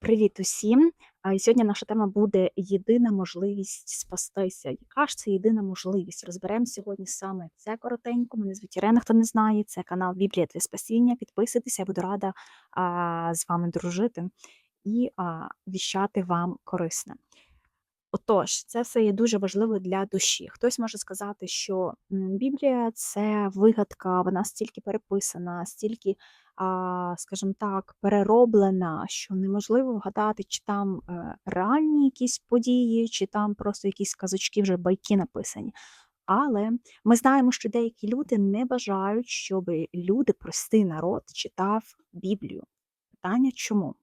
Привіт усім! Сьогодні наша тема буде єдина можливість спастися. Яка ж це єдина можливість? Розберемо сьогодні саме це коротенько. Мене звуть Ірена, хто не знає. Це канал Біблія для спасіння. Підписуйтеся, я буду рада а, з вами дружити і а, віщати вам корисне. Отож, це все є дуже важливо для душі. Хтось може сказати, що Біблія це вигадка, вона стільки переписана, стільки, скажімо так, перероблена, що неможливо вгадати, чи там е, реальні якісь події, чи там просто якісь казочки, вже байки написані. Але ми знаємо, що деякі люди не бажають, щоб люди, простий народ, читав Біблію. Питання чому?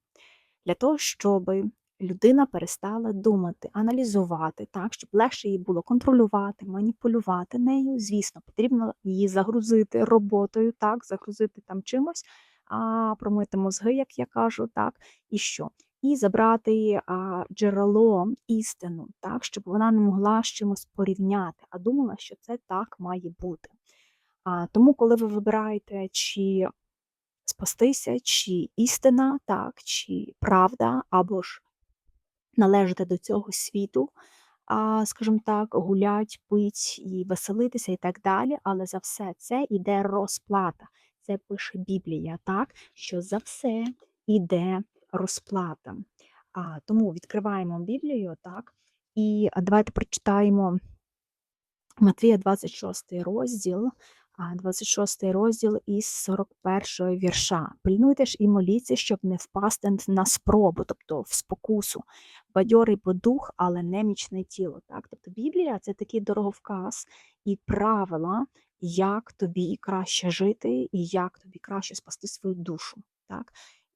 Для того, щоби людина перестала думати, аналізувати, так, щоб легше їй було контролювати, маніпулювати нею. Звісно, потрібно її загрузити роботою, так, загрузити там чимось, а, промити мозги, як я кажу, так, і що? І забрати а, джерело, істину, так, щоб вона не могла з чимось порівняти, а думала, що це так має бути. А, Тому, коли ви вибираєте, чи спастися, чи істина, так, чи правда, або ж належати до цього світу, а, скажімо так, гулять, пить і веселитися, і так далі. Але за все це йде розплата. Це пише Біблія, так, що за все йде розплата. А, Тому відкриваємо Біблію, так, і давайте прочитаємо Матвія 26 розділ, 26 розділ із 41 вірша. Пильнуйте ж і моліться, щоб не впасти на спробу, тобто в спокусу, бадьорий бо дух, але немічне тіло. Так? Тобто Біблія це такий дороговказ і правила, як тобі краще жити, і як тобі краще спасти свою душу. Так?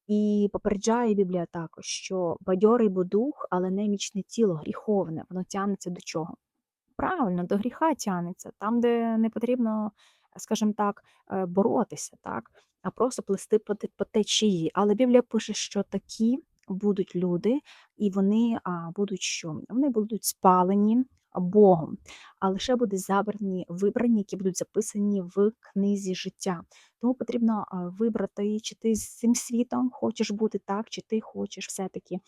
І попереджає Біблія також, що бадьорий бо дух, але немічне тіло, гріховне, воно тягнеться до чого? Правильно, до гріха тягнеться, там, де не потрібно, скажімо так, е, боротися, так, а просто плести по течії. Але Біблія пише, що такі будуть люди, і вони будуть що? Вони будуть спалені Богом, а лише будуть забрані, вибрані, які будуть записані в книзі життя. Тому потрібно вибрати, чи ти з цим світом хочеш бути так, чи ти хочеш все-таки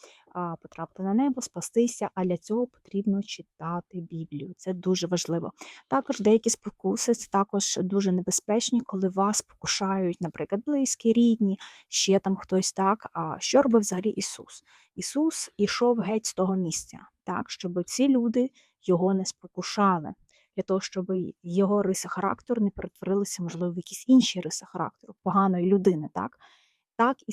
потрапити на небо, спастися, а для цього потрібно читати Біблію. Це дуже важливо. Також деякі спокуси це також дуже небезпечні, коли вас спокушають, наприклад, близькі, рідні, ще там хтось так. А що робив взагалі Ісус? Ісус ішов геть з того місця, так, щоб ці люди його не спокушали. Для того, щоб його риси характеру не перетворилися, можливо, в якісь інші риси характеру поганої людини, так? Так і